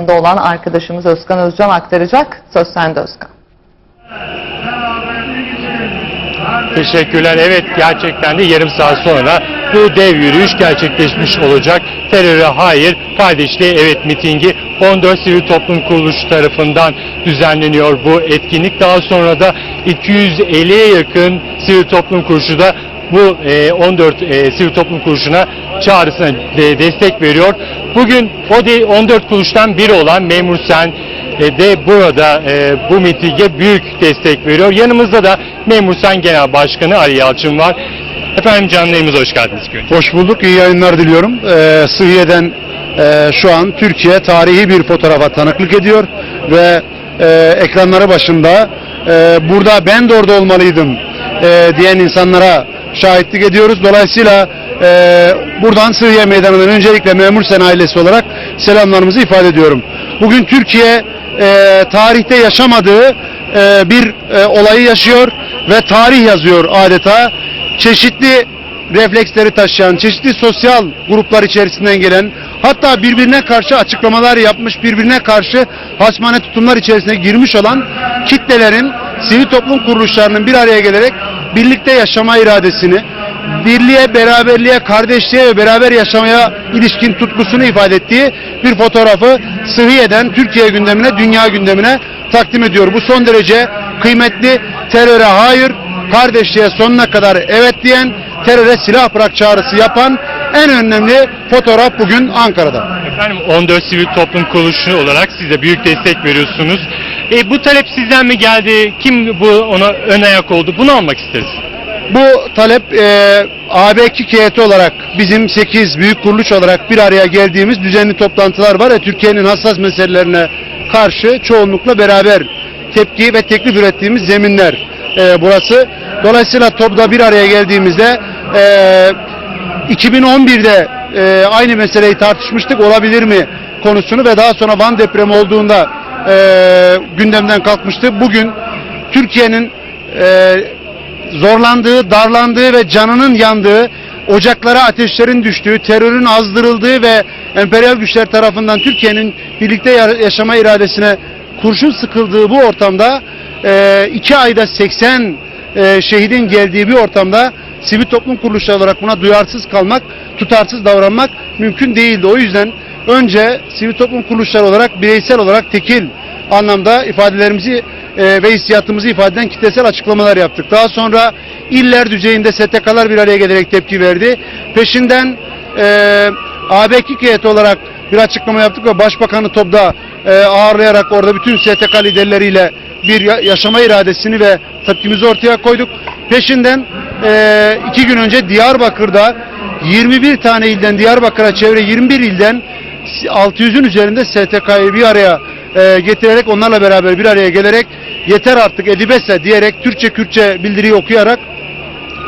olan arkadaşımız Özkan Özcan aktaracak. Söz sende Özkan. Teşekkürler. Evet gerçekten de yarım saat sonra bu dev yürüyüş gerçekleşmiş olacak. Teröre hayır, kardeşliğe evet mitingi 14 sivil toplum kuruluşu tarafından düzenleniyor bu etkinlik. Daha sonra da 250'ye yakın sivil toplum kuruluşu da bu e, 14 e, sivil toplum kuruluşuna çağrısına de- destek veriyor. Bugün o de 14 kuruluştan biri olan Memur Sen e, de burada e, bu mitinge büyük destek veriyor. Yanımızda da Memur Sen Genel Başkanı Ali Yalçın var. Efendim canlı hoş geldiniz. Hoş bulduk, iyi yayınlar diliyorum. Ee, Sıhhiye'den e, şu an Türkiye tarihi bir fotoğrafa tanıklık ediyor ve e, ekranları başında e, burada ben de orada olmalıydım e, diyen insanlara şahitlik ediyoruz. Dolayısıyla e, buradan Sıhhiye Meydanı'ndan öncelikle Memur Sen ailesi olarak selamlarımızı ifade ediyorum. Bugün Türkiye e, tarihte yaşamadığı e, bir e, olayı yaşıyor ve tarih yazıyor adeta. Çeşitli refleksleri taşıyan, çeşitli sosyal gruplar içerisinden gelen, hatta birbirine karşı açıklamalar yapmış, birbirine karşı hasmane tutumlar içerisine girmiş olan kitlelerin, sivil toplum kuruluşlarının bir araya gelerek birlikte yaşama iradesini, birliğe, beraberliğe, kardeşliğe ve beraber yaşamaya ilişkin tutkusunu ifade ettiği bir fotoğrafı Sıhhiye'den Türkiye gündemine, dünya gündemine takdim ediyor. Bu son derece kıymetli, teröre hayır, kardeşliğe sonuna kadar evet diyen, teröre silah bırak çağrısı yapan en önemli fotoğraf bugün Ankara'da. Efendim 14 sivil toplum kuruluşu olarak siz de büyük destek veriyorsunuz. E, bu talep sizden mi geldi? Kim bu ona ön ayak oldu? Bunu almak isteriz. Bu talep e, AB2 heyeti olarak bizim 8 büyük kuruluş olarak bir araya geldiğimiz düzenli toplantılar var ve Türkiye'nin hassas meselelerine karşı çoğunlukla beraber tepki ve teklif ürettiğimiz zeminler e, burası. Dolayısıyla topda bir araya geldiğimizde e, 2011'de e, aynı meseleyi tartışmıştık olabilir mi konusunu ve daha sonra Van depremi olduğunda e, gündemden kalkmıştı. Bugün Türkiye'nin e, zorlandığı, darlandığı ve canının yandığı, ocaklara ateşlerin düştüğü, terörün azdırıldığı ve emperyal güçler tarafından Türkiye'nin birlikte ya- yaşama iradesine kurşun sıkıldığı bu ortamda e, iki ayda 80 e, şehidin geldiği bir ortamda sivil toplum kuruluşları olarak buna duyarsız kalmak, tutarsız davranmak mümkün değildi. O yüzden önce sivil toplum kuruluşları olarak bireysel olarak tekil anlamda ifadelerimizi e, ve hissiyatımızı ifade eden kitlesel açıklamalar yaptık. Daha sonra iller düzeyinde STK'lar bir araya gelerek tepki verdi. Peşinden e, AB2 heyeti olarak bir açıklama yaptık ve Başbakanı TOB'da e, ağırlayarak orada bütün STK liderleriyle bir ya- yaşama iradesini ve tepkimizi ortaya koyduk. Peşinden e, iki gün önce Diyarbakır'da 21 tane ilden Diyarbakır'a çevre 21 ilden 600'ün üzerinde STK'yı bir araya e, getirerek onlarla beraber bir araya gelerek yeter artık edibese diyerek Türkçe Kürtçe bildiriyi okuyarak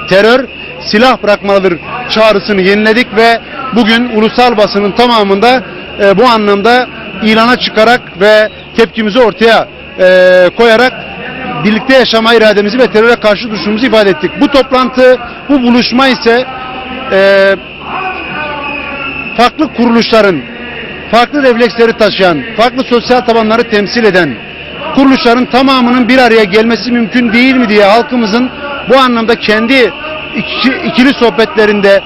terör silah bırakmalıdır çağrısını yeniledik ve bugün ulusal basının tamamında e, bu anlamda ilana çıkarak ve tepkimizi ortaya e, koyarak birlikte yaşama irademizi ve teröre karşı duruşumuzu ifade ettik. Bu toplantı, bu buluşma ise e, farklı kuruluşların, farklı refleksleri taşıyan, farklı sosyal tabanları temsil eden kuruluşların tamamının bir araya gelmesi mümkün değil mi diye halkımızın bu anlamda kendi iki- ikili sohbetlerinde,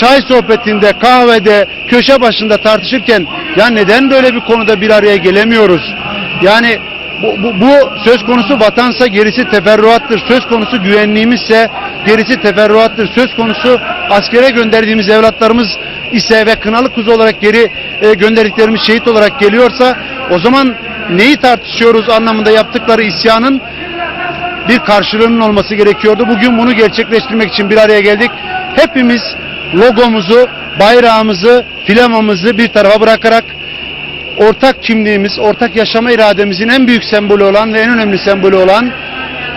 çay sohbetinde, kahvede, köşe başında tartışırken ya neden böyle bir konuda bir araya gelemiyoruz? Yani bu, bu, bu söz konusu vatansa gerisi teferruattır. Söz konusu güvenliğimizse gerisi teferruattır. Söz konusu askere gönderdiğimiz evlatlarımız ise ve kınalı kuzu olarak geri e, gönderdiklerimiz şehit olarak geliyorsa o zaman neyi tartışıyoruz anlamında yaptıkları isyanın bir karşılığının olması gerekiyordu. Bugün bunu gerçekleştirmek için bir araya geldik. Hepimiz logomuzu, bayrağımızı, flamamızı bir tarafa bırakarak ortak kimliğimiz, ortak yaşama irademizin en büyük sembolü olan ve en önemli sembolü olan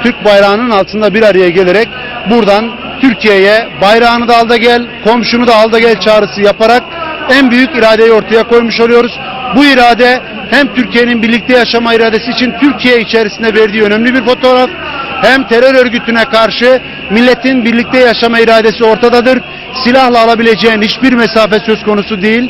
Türk bayrağının altında bir araya gelerek buradan Türkiye'ye bayrağını da al da gel, komşunu da al da gel çağrısı yaparak en büyük iradeyi ortaya koymuş oluyoruz. Bu irade hem Türkiye'nin birlikte yaşama iradesi için Türkiye içerisinde verdiği önemli bir fotoğraf hem terör örgütüne karşı milletin birlikte yaşama iradesi ortadadır. Silahla alabileceğin hiçbir mesafe söz konusu değil.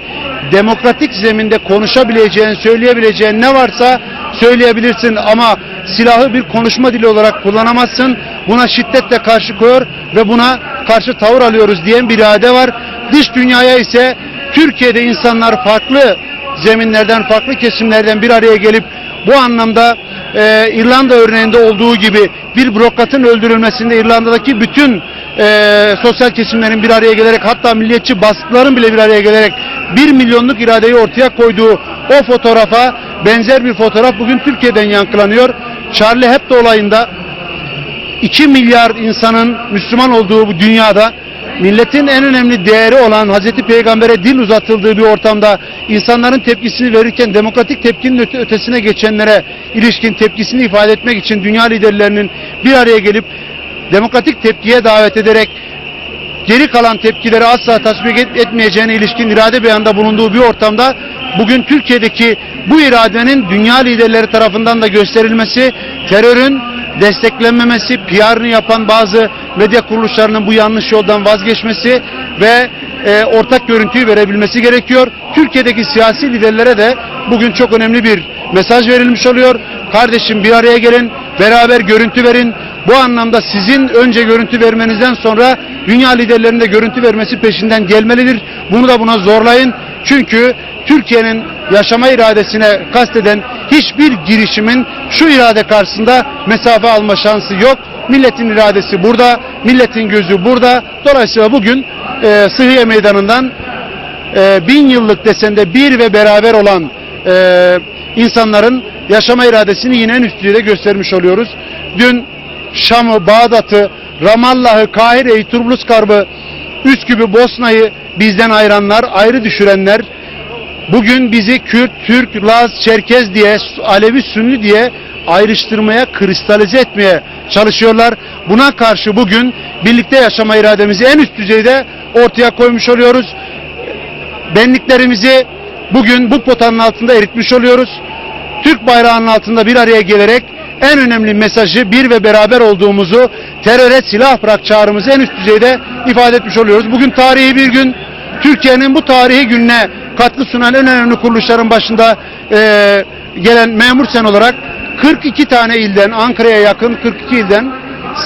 Demokratik zeminde konuşabileceğin, söyleyebileceğin ne varsa söyleyebilirsin ama silahı bir konuşma dili olarak kullanamazsın. Buna şiddetle karşı koyuyor ve buna karşı tavır alıyoruz diyen bir irade var. Dış dünyaya ise Türkiye'de insanlar farklı zeminlerden, farklı kesimlerden bir araya gelip bu anlamda e, İrlanda örneğinde olduğu gibi bir bürokratın öldürülmesinde İrlanda'daki bütün e, sosyal kesimlerin bir araya gelerek hatta milliyetçi baskıların bile bir araya gelerek bir milyonluk iradeyi ortaya koyduğu o fotoğrafa benzer bir fotoğraf bugün Türkiye'den yankılanıyor. Charlie Hebdo olayında 2 milyar insanın Müslüman olduğu bu dünyada milletin en önemli değeri olan Hazreti Peygamber'e dil uzatıldığı bir ortamda insanların tepkisini verirken demokratik tepkinin öte- ötesine geçenlere ilişkin tepkisini ifade etmek için dünya liderlerinin bir araya gelip demokratik tepkiye davet ederek geri kalan tepkileri asla tasvip et- etmeyeceğine ilişkin irade beyanında bulunduğu bir ortamda bugün Türkiye'deki bu iradenin dünya liderleri tarafından da gösterilmesi, terörün desteklenmemesi, PR'ını yapan bazı medya kuruluşlarının bu yanlış yoldan vazgeçmesi ve e, ortak görüntüyü verebilmesi gerekiyor. Türkiye'deki siyasi liderlere de bugün çok önemli bir mesaj verilmiş oluyor. Kardeşim bir araya gelin, beraber görüntü verin. Bu anlamda sizin önce görüntü vermenizden sonra dünya liderlerinin de görüntü vermesi peşinden gelmelidir. Bunu da buna zorlayın. Çünkü Türkiye'nin yaşama iradesine kasteden hiçbir girişimin şu irade karşısında mesafe alma şansı yok. Milletin iradesi burada, milletin gözü burada. Dolayısıyla bugün e, Sıhhiye Meydanı'ndan e, bin yıllık desende bir ve beraber olan e, insanların yaşama iradesini yine en üst düzeyde göstermiş oluyoruz. Dün Şam'ı, Bağdat'ı, Ramallah'ı, Kahire'yi, Turblus-Karb'ı, Üsküp'ü, Bosna'yı bizden ayıranlar, ayrı düşürenler, bugün bizi Kürt, Türk, Laz, Çerkez diye, Alevi, Sünni diye ayrıştırmaya, kristalize etmeye çalışıyorlar. Buna karşı bugün birlikte yaşama irademizi en üst düzeyde ortaya koymuş oluyoruz. Benliklerimizi bugün bu potanın altında eritmiş oluyoruz. Türk bayrağının altında bir araya gelerek en önemli mesajı bir ve beraber olduğumuzu, teröre silah bırak çağrımızı en üst düzeyde ifade etmiş oluyoruz. Bugün tarihi bir gün. Türkiye'nin bu tarihi gününe katkı sunan en önemli kuruluşların başında eee, gelen memur sen olarak 42 tane ilden, Ankara'ya yakın 42 ilden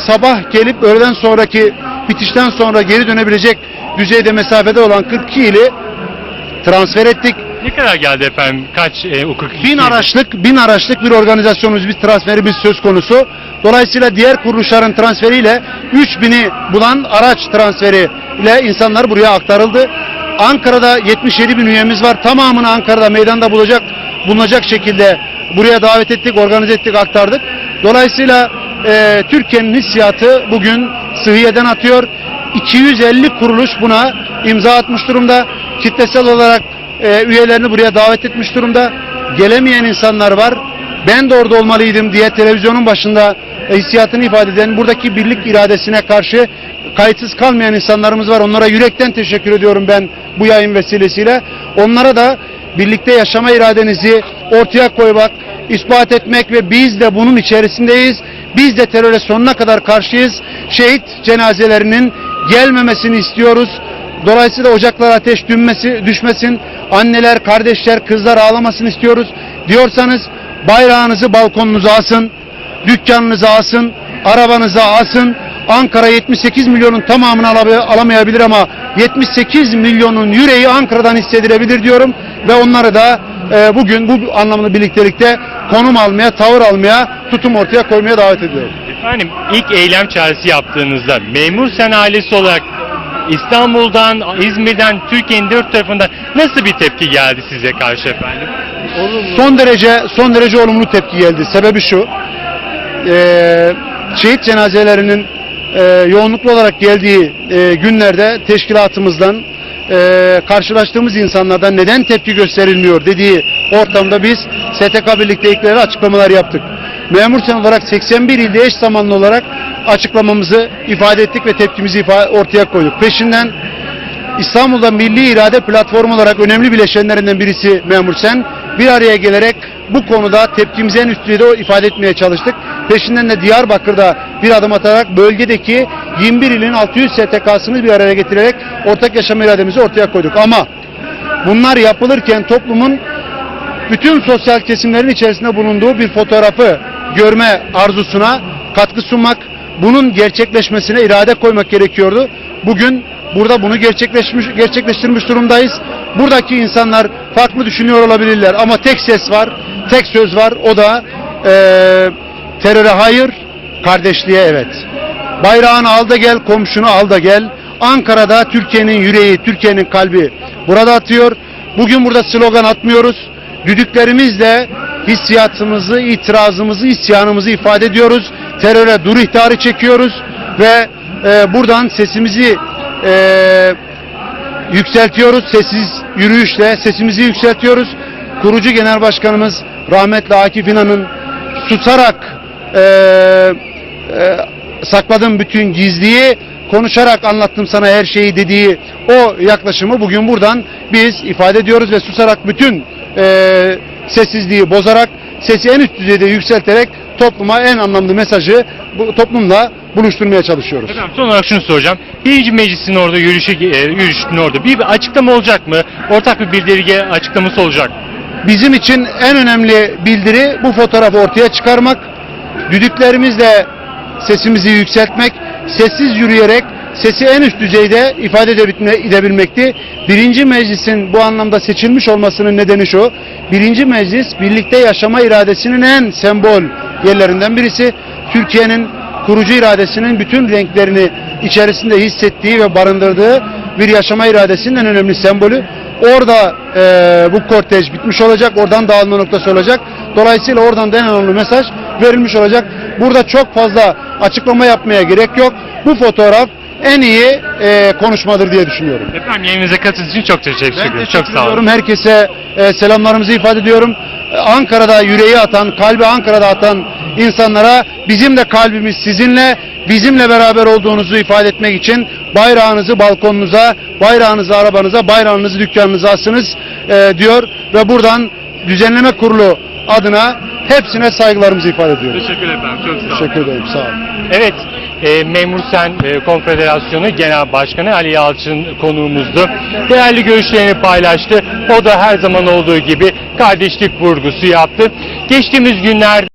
sabah gelip öğleden sonraki bitişten sonra geri dönebilecek düzeyde mesafede olan 42 ili transfer ettik. Ne kadar geldi efendim? Kaç e, hukuk Bin araçlık, bin araçlık bir organizasyonumuz, bir transferimiz söz konusu. Dolayısıyla diğer kuruluşların transferiyle 3000'i bulan araç transferi ile insanlar buraya aktarıldı. Ankara'da 77 bin üyemiz var. Tamamını Ankara'da meydanda bulacak, bulunacak şekilde buraya davet ettik, organize ettik, aktardık. Dolayısıyla e, Türkiye'nin hissiyatı bugün sıhhiyeden atıyor. 250 kuruluş buna imza atmış durumda. Kitlesel olarak e, üyelerini buraya davet etmiş durumda. Gelemeyen insanlar var. Ben de orada olmalıydım diye televizyonun başında hissiyatını ifade eden buradaki birlik iradesine karşı kayıtsız kalmayan insanlarımız var. Onlara yürekten teşekkür ediyorum ben bu yayın vesilesiyle. Onlara da birlikte yaşama iradenizi ortaya koymak, ispat etmek ve biz de bunun içerisindeyiz. Biz de teröre sonuna kadar karşıyız. Şehit cenazelerinin gelmemesini istiyoruz. Dolayısıyla ocaklara ateş dünmesi, düşmesin. Anneler, kardeşler, kızlar ağlamasını istiyoruz. Diyorsanız bayrağınızı balkonunuza asın. Dükkanınıza asın. Arabanıza asın. Ankara 78 milyonun tamamını alamayabilir ama 78 milyonun yüreği Ankara'dan hissedilebilir diyorum. Ve onları da e, bugün bu anlamlı birliktelikte konum almaya, tavır almaya, tutum ortaya koymaya davet ediyorum. Efendim ilk eylem çağrısı yaptığınızda memur sen ailesi olarak İstanbul'dan, İzmir'den, Türkiye'nin dört tarafından nasıl bir tepki geldi size karşı efendim? Son derece son derece olumlu tepki geldi. Sebebi şu. eee, şehit cenazelerinin eee, yoğunluklu olarak geldiği eee, günlerde teşkilatımızdan eee, karşılaştığımız insanlardan neden tepki gösterilmiyor dediği ortamda biz STK birliktelikleri açıklamalar yaptık. Memur sen olarak 81 ilde eş zamanlı olarak açıklamamızı ifade ettik ve tepkimizi ifa- ortaya koyduk. Peşinden İstanbul'da Milli İrade Platformu olarak önemli bileşenlerinden birisi Memur Sen. Bir araya gelerek bu konuda tepkimizi en üst düzeyde ifade etmeye çalıştık. Peşinden de Diyarbakır'da bir adım atarak bölgedeki 21 ilin 600 STK'sını bir araya getirerek ortak yaşam irademizi ortaya koyduk. Ama bunlar yapılırken toplumun bütün sosyal kesimlerin içerisinde bulunduğu bir fotoğrafı görme arzusuna katkı sunmak, bunun gerçekleşmesine irade koymak gerekiyordu. Bugün burada bunu gerçekleşmiş, gerçekleştirmiş durumdayız. Buradaki insanlar farklı düşünüyor olabilirler ama tek ses var, tek söz var. O da eee teröre hayır, kardeşliğe evet. Bayrağını al da gel, komşunu al da gel. Ankara'da Türkiye'nin yüreği, Türkiye'nin kalbi burada atıyor. Bugün burada slogan atmıyoruz. Düdüklerimizle hissiyatımızı, itirazımızı, isyanımızı ifade ediyoruz. Teröre dur ihtarı çekiyoruz ve e, buradan sesimizi e, yükseltiyoruz. Sessiz yürüyüşle sesimizi yükseltiyoruz. Kurucu Genel Başkanımız rahmetli Akif İnan'ın susarak e, e, sakladım bütün gizliyi konuşarak anlattım sana her şeyi dediği o yaklaşımı bugün buradan biz ifade ediyoruz ve susarak bütün e, sessizliği bozarak sesi en üst düzeyde yükselterek topluma en anlamlı mesajı bu toplumla buluşturmaya çalışıyoruz. Efendim son olarak şunu soracağım. Birinci meclisin orada yürüyüşü, e, yürüyüşün orada bir, bir açıklama olacak mı? Ortak bir bildirge açıklaması olacak. Bizim için en önemli bildiri bu fotoğrafı ortaya çıkarmak, düdüklerimizle sesimizi yükseltmek, sessiz yürüyerek sesi en üst düzeyde ifade edebilme- edebilmekti. Birinci meclisin bu anlamda seçilmiş olmasının nedeni şu, birinci meclis birlikte yaşama iradesinin en sembol yerlerinden birisi. Türkiye'nin kurucu iradesinin bütün renklerini içerisinde hissettiği ve barındırdığı bir yaşama iradesinin en önemli sembolü. Orada eee, bu kortej bitmiş olacak, oradan dağılma noktası olacak. Dolayısıyla oradan da en önemli mesaj verilmiş olacak. Burada çok fazla açıklama yapmaya gerek yok. Bu fotoğraf en iyi eee, konuşmadır diye düşünüyorum. Efendim yayınımıza katıldığınız için çok teşekkür Ben ederim. teşekkür Çok sağ olun. Herkese e, selamlarımızı ifade ediyorum. E, Ankara'da yüreği atan, kalbi Ankara'da atan insanlara bizim de kalbimiz sizinle, bizimle beraber olduğunuzu ifade etmek için bayrağınızı balkonunuza, bayrağınızı arabanıza, bayrağınızı dükkanınıza asınız e, diyor ve buradan düzenleme kurulu adına hepsine saygılarımızı ifade ediyoruz. Teşekkür ederim. Çok sağ olun. Teşekkür ederim. Sağ olun. Evet, e, Memur Sen e, Konfederasyonu Genel Başkanı Ali Yalçın konuğumuzdu. Değerli görüşlerini paylaştı. O da her zaman olduğu gibi kardeşlik vurgusu yaptı. Geçtiğimiz günlerde